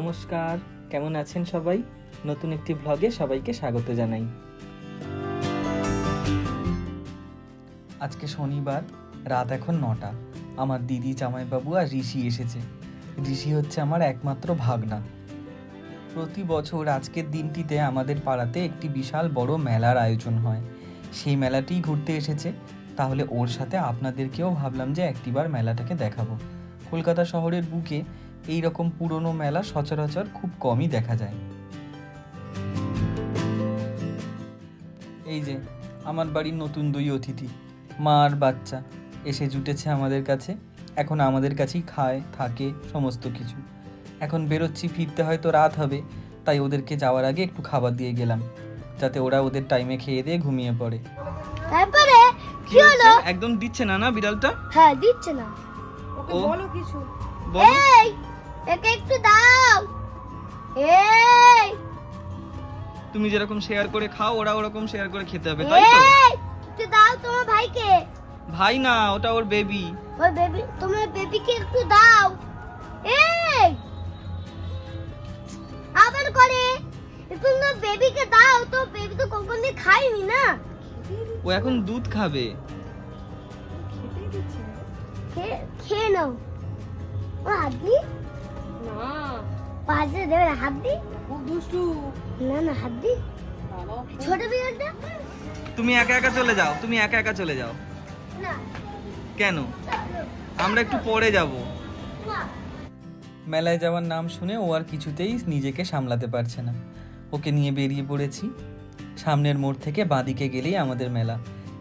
নমস্কার, কেমন আছেন সবাই? নতুন একটি ভ্লগে সবাইকে স্বাগত জানাই। আজকে শনিবার, রাত এখন নটা। আমার দিদি, জামাইবাবু আর ঋষি এসেছে। ঋষি হচ্ছে আমার একমাত্র ভাগনা। প্রতি বছর আজকের দিনটিতে আমাদের পাড়াতে একটি বিশাল বড় মেলার আয়োজন হয়। সেই মেলাটিই ঘুরতে এসেছে। তাহলে ওর সাথে আপনাদেরকেও ভাবলাম যে একটিবার মেলাটাকে দেখাবো। কলকাতা শহরের বুকে এই রকম পুরনো মেলা সচরাচর খুব কমই দেখা যায়। এই যে আমার বাড়ির নতুন দুই অতিথি। মা আর বাচ্চা এসে জুটেছে আমাদের কাছে। এখন আমাদের কাছেই খায় থাকে সমস্ত কিছু। এখন বেরোচ্ছি ফিরতে হয়তো রাত হবে তাই ওদেরকে যাওয়ার আগে একটু খাবার দিয়ে গেলাম যাতে ওরা ওদের টাইমে খেয়ে দিয়ে ঘুমিয়ে পড়ে। তারপরে কি হলো? একদম দিচ্ছে না না বিড়ালটা? হ্যাঁ দিচ্ছে না। ও বলো কিছু। বলো। এই একে একটু দাও। এই। তুমি যেরকম শেয়ার করে খাও ওরা ওরকম শেয়ার করে খেতে হবে তাই তো? এই একটু দাও তোমার ভাইকে। ভাই না ওটা ওর বেবি ওই বেবি তোমার বেবিকে একটু দাও। এই। আবার করে। না বেবিকে দাও তো বেবি তো কখনই খায়নি না? ও এখন দুধ খাবে। খেয়ে নাও। ও হাত না। পাশে দেবে না, হাত দি। খুব দুষ্টু। না না হাত দি। ছোট বিড়ালটা তুমি একা একা চলে যাও তুমি একা একা চলে যাও। না। কেন? আমরা একটু পরে যাব। মেলায় যাওয়ার নাম শুনে ও আর কিছুতেই নিজেকে সামলাতে পারছে না। ওকে নিয়ে বেরিয়ে পড়েছি। সামনের মোড় থেকে বাঁদিকে গেলেই আমাদের মেলা।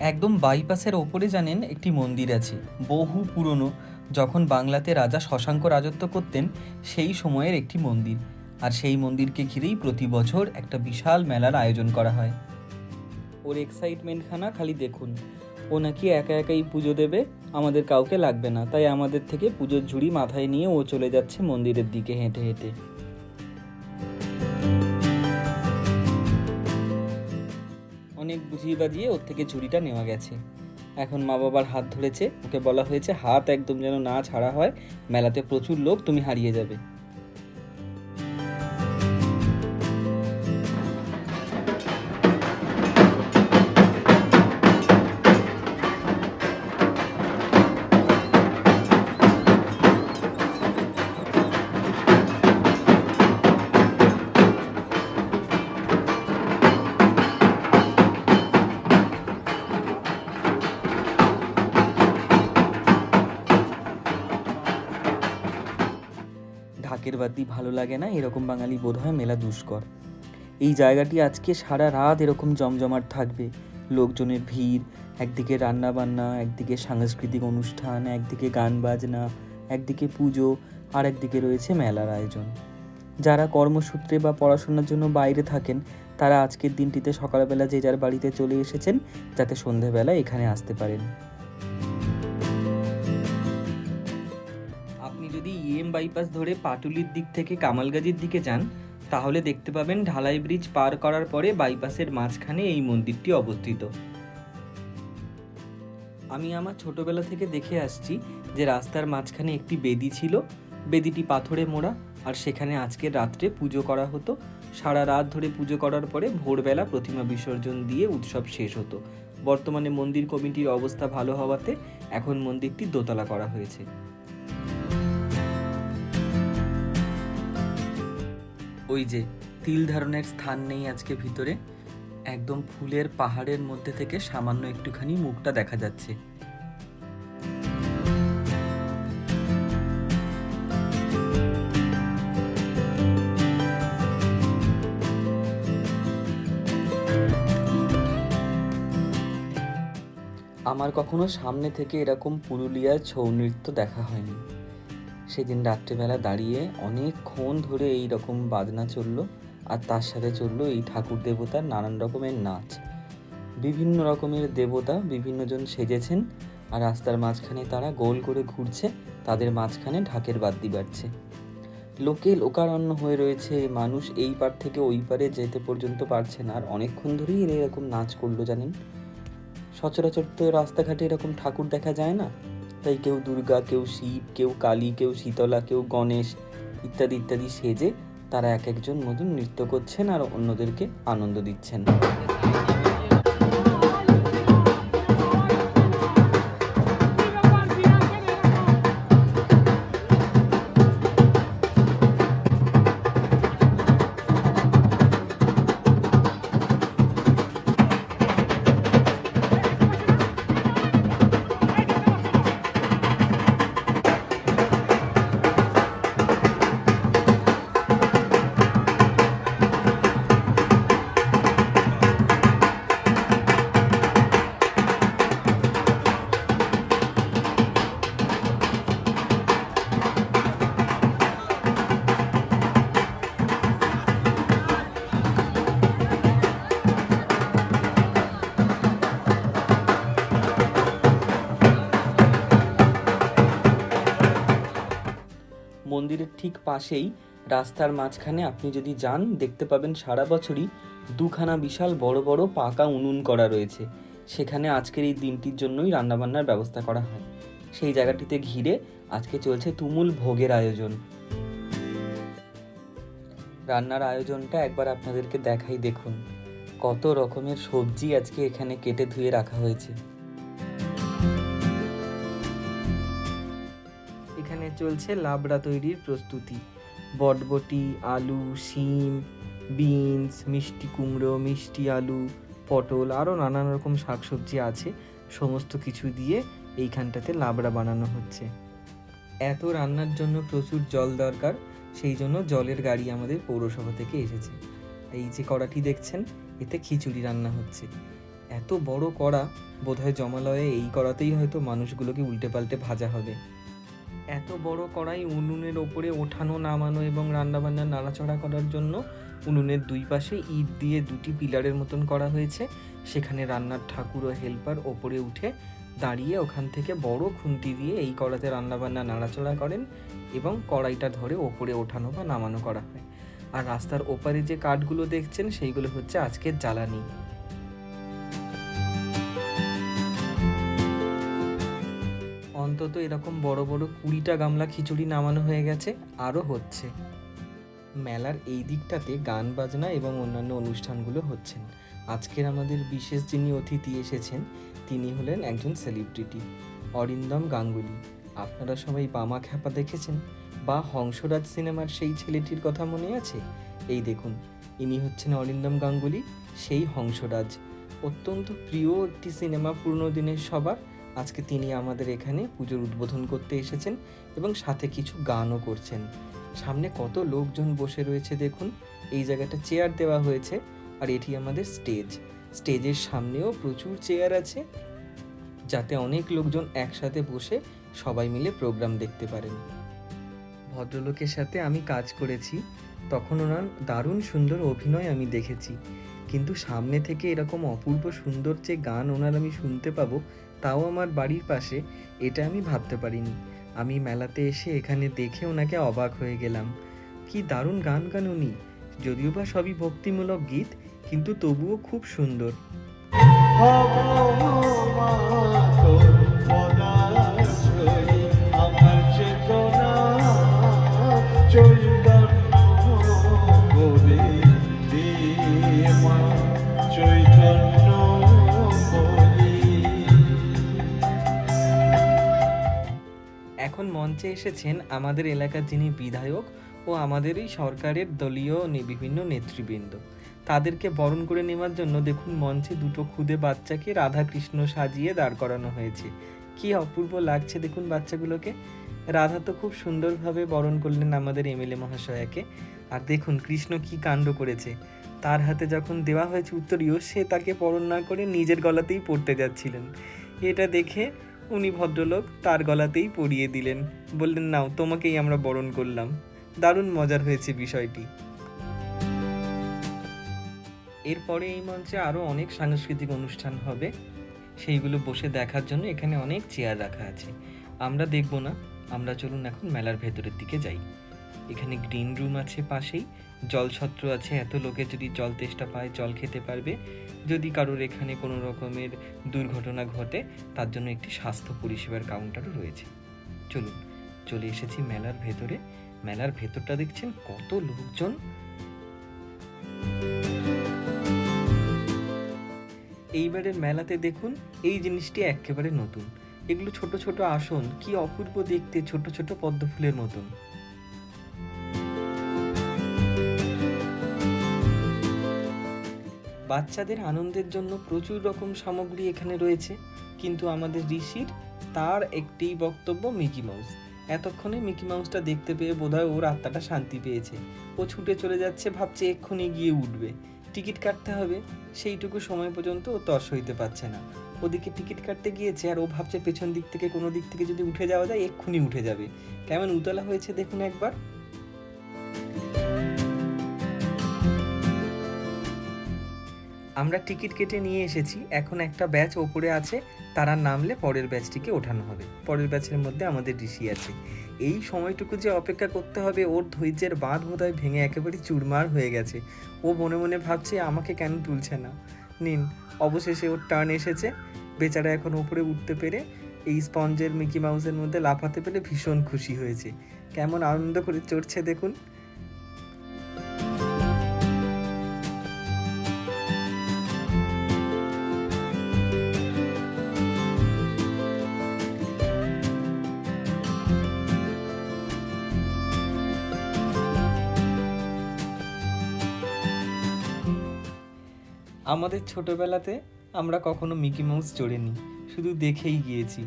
একদম বাইপাসের ওপরে জানেন একটি মন্দির আছে বহু পুরনো। যখন বাংলাতে রাজা শশাঙ্ক রাজত্ব করতেন, সেই সময়ের একটি মন্দির। আর সেই মন্দিরকে ঘিরেই প্রতি বছর একটা বিশাল মেলার আয়োজন করা হয়। ওর এক্সাইটমেন্টখানা খালি দেখুন। ও নাকি একা একাই পুজো দেবে, আমাদের কাউকে লাগবে না। তাই আমাদের থেকে পুজোর ঝুড়ি মাথায় নিয়ে ও চলে যাচ্ছে মন্দিরের দিকে হেঁটে হেঁটে। অনেক বুঝিয়ে বাজিয়ে ওর থেকে ঝুড়িটা নেওয়া গেছে। এখন মা বাবার হাত ধরেছে। ওকে বলা হয়েছে, হাত একদম যেন না ছাড়া হয়। মেলাতে প্রচুর লোক, তুমি হারিয়ে যাবে। বাদ্যি ভালো লাগে না, এরকম বাঙালি বোধ হয় মেলা দুষ্কর। এই জায়গাটি আজকে সারা রাত এরকম জমজমাট থাকবে। লোকজনের ভিড়, একদিকে রান্না বান্না একদিকে সাংস্কৃতিক অনুষ্ঠান, একদিকে গান বাজনা, একদিকে পুজো, আর একদিকে রয়েছে মেলার আয়োজন। যারা কর্মসূত্রে বা পড়াশোনার জন্য বাইরে থাকেন, তারা আজকের দিনটিতে সকালবেলা যে যার বাড়িতে চলে এসেছেন, যাতে সন্ধেবেলা এখানে আসতে পারেন। যদি ইএম বাইপাস ধরে পাটুলির দিক থেকে কামালগাজির দিকে যান, তাহলে দেখতে পাবেন ঢালাই ব্রিজ পার করার পরে বাইপাসের মাঝখানে এই মন্দিরটি অবস্থিত। আমি আমার ছোটবেলা থেকে দেখে আসছি যে রাস্তার মাঝখানে একটি বেদি ছিল। বেদিটি পাথরে মোড়া আর সেখানে আজকের রাত্রে পুজো করা হতো। সারা রাত ধরে পুজো করার পরে ভোরবেলা প্রতিমা বিসর্জন দিয়ে উৎসব শেষ হতো। বর্তমানে মন্দির কমিটির অবস্থা ভালো হওয়াতে এখন মন্দিরটি দোতলা করা হয়েছে। ওই যে, তিল ধারণের স্থান নেই আজকে ভিতরে। একদম ফুলের পাহাড়ের মধ্যে থেকে সামান্য একটুখানি মুখটা দেখা যাচ্ছে। আমার কখনো সামনে থেকে এরকম পুরুলিয়ার ছৌ নৃত্য দেখা হয়নি। সেদিন রাত্রিবেলা দাঁড়িয়ে অনেকক্ষণ ধরে এই রকম বাজনা চলল আর তার সাথে চলল এই ঠাকুর দেবতার নানান রকমের নাচ। বিভিন্ন রকমের দেবতা বিভিন্নজন সেজেছেন আর রাস্তার মাঝখানে তারা গোল করে ঘুরছে, তাদের মাঝখানে ঢাকের বাদ্যি বাড়ছে লোকে লোকারণ্য হয়ে রয়েছে, মানুষ এই পার থেকে ওই পারে যেতে পর্যন্ত পারছে না আর অনেকক্ষণ ধরেই এরা এরকম নাচ করল জানেন। সচরাচর তো রাস্তাঘাটে এরকম ঠাকুর দেখা যায় না। তাই কেউ দুর্গা, কেউ শিব, কেউ কালী, কেউ শীতলা, কেউ গণেশ ইত্যাদি ইত্যাদি সেজে তারা এক একজন মতন নৃত্য করছেন আর অন্যদেরকে আনন্দ দিচ্ছেন। মন্দিরের ঠিক পাশেই রাস্তার মাঝখানে আপনি যদি যান, দেখতে পাবেন সারা বছরই দুখানা বিশাল বড় বড় পাকা উনুন করা রয়েছে। সেখানে আজকের এই দিনটির জন্যই রান্নাবান্নার ব্যবস্থা করা হয়। সেই জায়গাটিতে ঘিরে আজকে চলছে তুমুল ভোগের আয়োজন। রান্নার আয়োজনটা একবার আপনাদেরকে দেখাই দেখুন। কত রকমের সবজি আজকে এখানে কেটে ধুয়ে রাখা হয়েছে। চলছে লাবড়া তৈরির প্রস্তুতি। বটবটি, আলু, শিম, বিনস, মিষ্টি কুমড়ো, মিষ্টি আলু, পটল, আরও নানান রকম শাকসবজি আছে। সমস্ত কিছু দিয়ে এইখানটাতে লাবড়া বানানো হচ্ছে। এত রান্নার জন্য প্রচুর জল দরকার, সেই জন্য জলের গাড়ি আমাদের পৌরসভা থেকে এসেছে। এই যে কড়াটি দেখছেন, এতে খিচুড়ি রান্না হচ্ছে। এত বড় কড়া, বোধহয় জমালয়ে এই কড়াতেই হয়তো মানুষগুলোকে উল্টে পাল্টে ভাজা হবে। এত বড় কড়াই উনুনের ওপরে ওঠানো, নামানো এবং রান্নাবান্না নাড়াচড়া করার জন্য উনুনের দুই পাশে ইট দিয়ে দুটি পিলারের মতন করা হয়েছে। সেখানে রান্নার ঠাকুর ও হেল্পার ওপরে উঠে দাঁড়িয়ে ওখান থেকে বড় খুন্তি দিয়ে এই কড়াতে রান্নাবান্না নাড়াচড়া করেন এবং কড়াইটা ধরে ওপরে ওঠানো বা নামানো করা হয়। আর রাস্তার ওপারে যে কাঠগুলো দেখছেন, সেইগুলো হচ্ছে আজকের জ্বালানি। অন্তত এরকম বড় বড় কুড়িটা গামলা খিচুড়ি নামানো হয়ে গেছে, আরও হচ্ছে। মেলার এই দিকটাতে গান বাজনা এবং অন্যান্য অনুষ্ঠানগুলো হচ্ছেন। আজকের আমাদের বিশেষ যিনি অতিথি এসেছেন, তিনি হলেন একজন সেলিব্রিটি অরিন্দম গাঙ্গুলি। আপনারা সবাই বামা খ্যাপা দেখেছেন? বা হংসরাজ সিনেমার সেই ছেলেটির কথা মনে আছে? এই দেখুন, ইনি হচ্ছেন অরিন্দম গাঙ্গুলি, সেই হংসরাজ। অত্যন্ত প্রিয় একটি সিনেমা পুরনো দিনের সবার আজকে তিনি আমাদের এখানে পুজোর উদ্বোধন করতে এসেছেন এবং সাথে কিছু গানও করছেন। সামনে কত লোকজন বসে রয়েছে দেখুন। এই জায়গাটা চেয়ার দেওয়া হয়েছে আর এটি আমাদের স্টেজ। স্টেজের সামনেও প্রচুর চেয়ার আছে যাতে অনেক লোকজন একসাথে বসে সবাই মিলে প্রোগ্রাম দেখতে পারেন। ভদ্রলোকের সাথে আমি কাজ করেছি। তখন ওনার দারুণ সুন্দর অভিনয় আমি দেখেছি। কিন্তু সামনে থেকে এরকম অপূর্ব সুন্দর যে গান ওনার আমি শুনতে পাবো তাও আমার বাড়ির পাশে, এটা আমি ভাবতে পারিনি। আমি মেলাতে এসে এখানে দেখে ওনাকে অবাক হয়ে গেলাম। কি দারুণ গান গান উনি। যদিও বা সবই ভক্তিমূলক গীত, কিন্তু তবুও খুব সুন্দর। মঞ্চে এসেছেন আমাদের এলাকার যিনি বিধায়ক ও আমাদের এই সরকারের দলীয় বিভিন্ন নেতৃবৃন্দ। তাদেরকে বরণ করে নেওয়ার জন্য দেখুন মঞ্চে দুটো খুদে বাচ্চাকে রাধা কৃষ্ণ সাজিয়ে দাঁড় করানো হয়েছে। কি অপূর্ব লাগছে দেখুন বাচ্চাগুলোকে। রাধা তো খুব সুন্দরভাবে বরণ করলেন আমাদের এমএলএ মহাশয়াকে। আর দেখুন কৃষ্ণ কি কাণ্ড করেছে। তার হাতে যখন দেওয়া হয়েছে উত্তরীয়, সে তাকে বরণ না করে নিজের গলাতেই পড়তে যাচ্ছিলেন। এটা দেখে উনি ভদ্রলোক তার গলাতেই পরিয়ে দিলেন। বললেন, নাও, তোমাকেই আমরা বরণ করলাম। দারুণ মজার হয়েছে বিষয়টি। এরপরে এই মঞ্চে আরও অনেক সাংস্কৃতিক অনুষ্ঠান হবে। সেইগুলো বসে দেখার জন্য এখানে অনেক চেয়ার রাখা আছে। আমরা দেখব না। আমরা চলুন এখন মেলার ভেতরের দিকে যাই। এখানে গ্রিন রুম আছে পাশেই। জলছত্র আছে, এত লোকে যদি জল তেষ্টা পায়, জল খেতে পারবে। যদি কারোর এখানে কোনো রকমের দুর্ঘটনা ঘটে, তার জন্য একটি স্বাস্থ্য পরিষেবার কাউন্টারও রয়েছে। চলুন, চলে এসেছি মেলার ভেতরে। মেলার ভেতরটা দেখছেন কত লোকজন। এইবারের মেলাতে দেখুন, এই জিনিসটি একেবারে নতুন। এগুলো ছোট ছোট আসন, কি অপূর্ব দেখতে, ছোট ছোট পদ্ম ফুলের মতন। বাচ্চাদের আনন্দের জন্য প্রচুর রকম সামগ্রী এখানে রয়েছে। কিন্তু আমাদের ঋষির তার একটি বক্তব্য মিকি মাউস। এতক্ষণে মিকি মাউসটা দেখতে পেয়ে বোধহয় ওর আত্মাটা শান্তি পেয়েছে। ও ছুটে চলে যাচ্ছে, ভাবছে এক্ষুনি গিয়ে উঠবে। টিকিট কাটতে হবে। সেইটুকু সময় পর্যন্ত ও তর্স হইতে পারছে না। ওদিকে টিকিট কাটতে গিয়েছে আর ও ভাবছে পেছন দিক থেকে, কোনো দিক থেকে যদি উঠে যাওয়া যায়, এক্ষুনি উঠে যাবে। কেমন উতলা হয়েছে দেখুন একবার। আমরা টিকিট কেটে নিয়ে এসেছি। এখন একটা ব্যাচ ওপরে আছে, তারা নামলে পরের ব্যাচটিকে ওঠানো হবে। পরের ব্যাচের মধ্যে আমাদের ঋষি আছে। এই সময়টুকু যে অপেক্ষা করতে হবে, ওর ধৈর্যের বাঁধ বোধহয় ভেঙে একেবারে চুরমার হয়ে গেছে। ও মনে মনে ভাবছে, আমাকে কেন তুলছে না? নিন, অবশেষে ওর টার্ন এসেছে। বেচারা এখন ওপরে উঠতে পেরে এই স্পঞ্জের মিকি মাউসের মধ্যে লাফাতে পেরে ভীষণ খুশি হয়েছে। কেমন আনন্দ করে চড়ছে দেখুন। আমাদের ছোটবেলাতে আমরা কখনো মিকি মাউস চড়েনি, শুধু দেখেই গিয়েছি।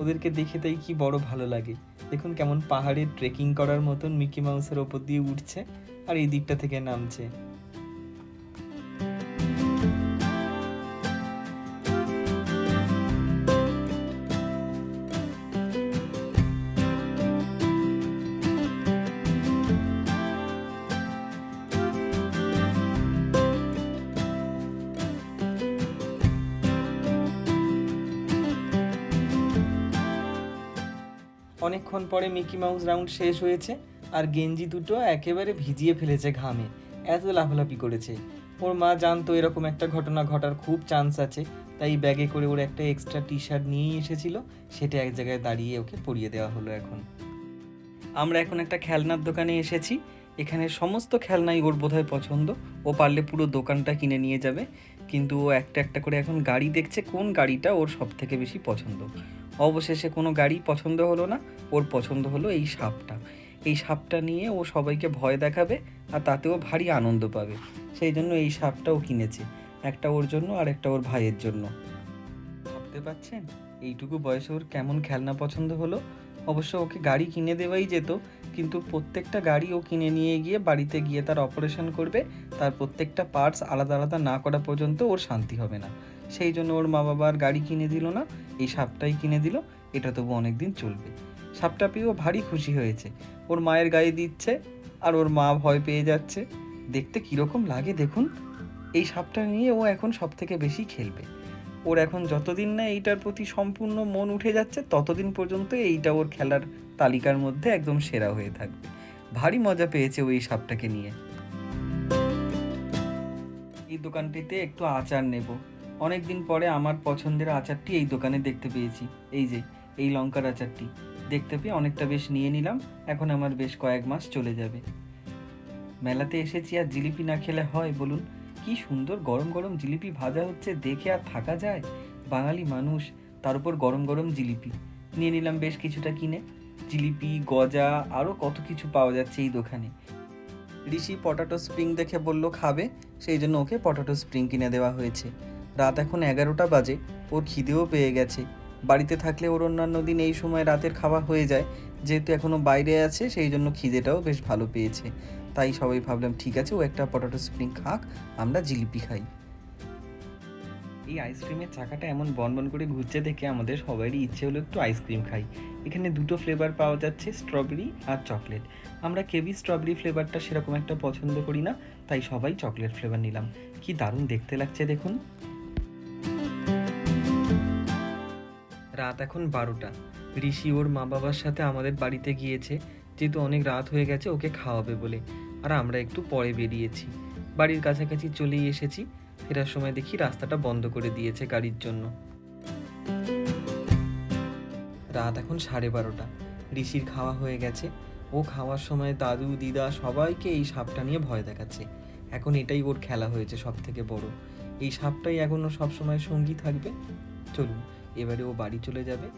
ওদেরকে দেখে তাই কি বড় ভালো লাগে। দেখুন কেমন পাহাড়ে ট্রেকিং করার মতন মিকি মাউসের ওপর দিয়ে উঠছে আর এই দিকটা থেকে নামছে। অনেকক্ষণ পরে মিকি মাউস রাউন্ড শেষ হয়েছে আর গেঞ্জি দুটো একেবারে ভিজিয়ে ফেলেছে ঘামে। এত লাফালাফি করেছে। ওর মা জানতো এরকম একটা ঘটনা ঘটার খুব চান্স আছে, তাই ব্যাগে করে ওর একটা এক্সট্রা টি শার্ট নিয়েই এসেছিল। সেটা এক জায়গায় দাঁড়িয়ে ওকে পরিয়ে দেওয়া হলো এখন। আমরা এখন একটা খেলনার দোকানে এসেছি। এখানে সমস্ত খেলনাই ওর বোধহয় পছন্দ। ও পারলে পুরো দোকানটা কিনে নিয়ে যাবে। কিন্তু ও একটা একটা করে এখন গাড়ি দেখছে, কোন গাড়িটা ওর সব থেকে বেশি পছন্দ। অবশেষে কোনো গাড়ি পছন্দ হলো না, ওর পছন্দ হলো এই সাপটা। এই সাপটা নিয়ে ও সবাইকে ভয় দেখাবে আর তাতেও ভারী আনন্দ পাবে। সেই জন্য এই সাপটাও কিনেছে, একটা ওর জন্য আর একটা ওর ভাইয়ের জন্য। ভাবতে পারছেন? এইটুকু বয়সে ওর কেমন খেলনা পছন্দ হলো? অবশ্য ওকে গাড়ি কিনে দেওয়াই যেত, কিন্তু প্রত্যেকটা গাড়ি ও কিনে নিয়ে গিয়ে বাড়িতে গিয়ে তার অপারেশন করবে, তার প্রত্যেকটা পার্টস আলাদা আলাদা না করা পর্যন্ত ওর শান্তি হবে না। সেই জন্য ওর মা বাবা আর গাড়ি কিনে দিল না এই সাপটাই কিনে দিল, এটা তবু অনেক দিন চলবে। সাপটা পেয়েও ভারী খুশি হয়েছে। ওর মায়ের গায়ে দিচ্ছে আর ওর মা ভয় পেয়ে যাচ্ছে। দেখতে কীরকম লাগে দেখুন। এই সাপটা নিয়ে ও এখন সব থেকে বেশি খেলবে। ওর এখন যতদিন না এইটার প্রতি সম্পূর্ণ মন উঠে যাচ্ছে, ততদিন পর্যন্ত এইটা ওর খেলার তালিকার মধ্যে একদম সেরা হয়ে থাকবে। ভারী মজা পেয়েছে ওই সাপটাকে নিয়ে। এই দোকানটিতে একটু আচার নেব। অনেক দিন পরে আমার পছন্দের আচারটি এই দোকানে দেখতে পেয়েছি। এই যে, এই লঙ্কার আচারটি। দেখতে পেয়ে অনেকটা বেশ নিয়ে নিলাম, এখন আমার বেশ কয়েক মাস চলে যাবে। মেলাতে এসেছি আর জিলিপি না খেলে হয়, বলুন। কি সুন্দর গরম গরম জিলিপি ভাজা হচ্ছে, দেখে আর থাকা যায়? বাঙালি মানুষ, তার উপর গরম গরম জিলিপি। নিয়ে নিলাম বেশ কিছুটা কিনে। জিলিপি, গজা আরও কত কিছু পাওয়া যাচ্ছে এই দোকানে। ঋষি পটাটো স্প্রিং দেখে বলল, খাবে? সেই জন্য ওকে পটাটো স্প্রিং কিনে দেওয়া হয়েছে। রাত এখন এগারোটা বাজে। ওর খিদেও পেয়ে গেছে। বাড়িতে থাকলে ওর অন্যান্য দিন এই সময় রাতের খাওয়া হয়ে যায়। যেহেতু এখনও বাইরে আছে, সেই জন্য খিদেটাও বেশ ভালো পেয়েছে। তাই সবাই ভাবলাম, ঠিক আছে, ও একটা পটাটো স্প্রিং খাক, আমরা জিলিপি খাই। এই আইসক্রিমের চাকাটা এমন বনবন করে ঘুরছে দেখে আমাদের সবারই ইচ্ছে হলো একটু আইসক্রিম খাই। এখানে দুটো ফ্লেভার পাওয়া যাচ্ছে, স্ট্রবেরি আর চকলেট। আমরা কেবি স্ট্রবেরি ফ্লেভারটা সেরকম একটা পছন্দ করি না, তাই সবাই চকলেট ফ্লেভার নিলাম। কি দারুণ দেখতে লাগছে, দেখুন। রাত এখন বারোটা। ঋষি ওর মা বাবার সাথে আমাদের বাড়িতে গিয়েছে, যেহেতু অনেক রাত হয়ে গেছে ওকে খাওয়াবে বলে। আর আমরা একটু পরে বেরিয়েছি। বাড়ির কাছাকাছি চলেই এসেছি। ফেরার সময় দেখি রাস্তাটা বন্ধ করে দিয়েছে গাড়ির জন্য। রাত এখন সাড়ে বারোটা। ঋষির খাওয়া হয়ে গেছে। ও খাওয়ার সময় দাদু, দিদা সবাইকে এই সাপটা নিয়ে ভয় দেখাচ্ছে। এখন এটাই ওর খেলা হয়েছে সব থেকে বড়। এই সাপটাই এখনও সবসময় সঙ্গী থাকবে? চলুন এবারে ও বাড়ি চলে যাবে।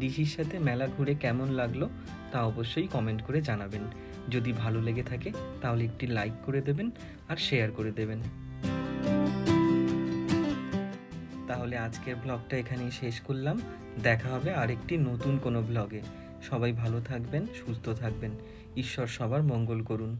ঋষির সাথে মেলা ঘুরে কেমন লাগল তা অবশ্যই কমেন্ট করে জানাবেন। যদি ভালো লেগে থাকে, তাহলে একটি লাইক করে দেবেন আর শেয়ার করে দেবেন। তাহলে আজকের ব্লগটা এখানেই শেষ করলাম। দেখা হবে আরেকটি নতুন কোনো ব্লগে সবাই ভালো থাকবেন, সুস্থ থাকবেন। ঈশ্বর সবার মঙ্গল করুন।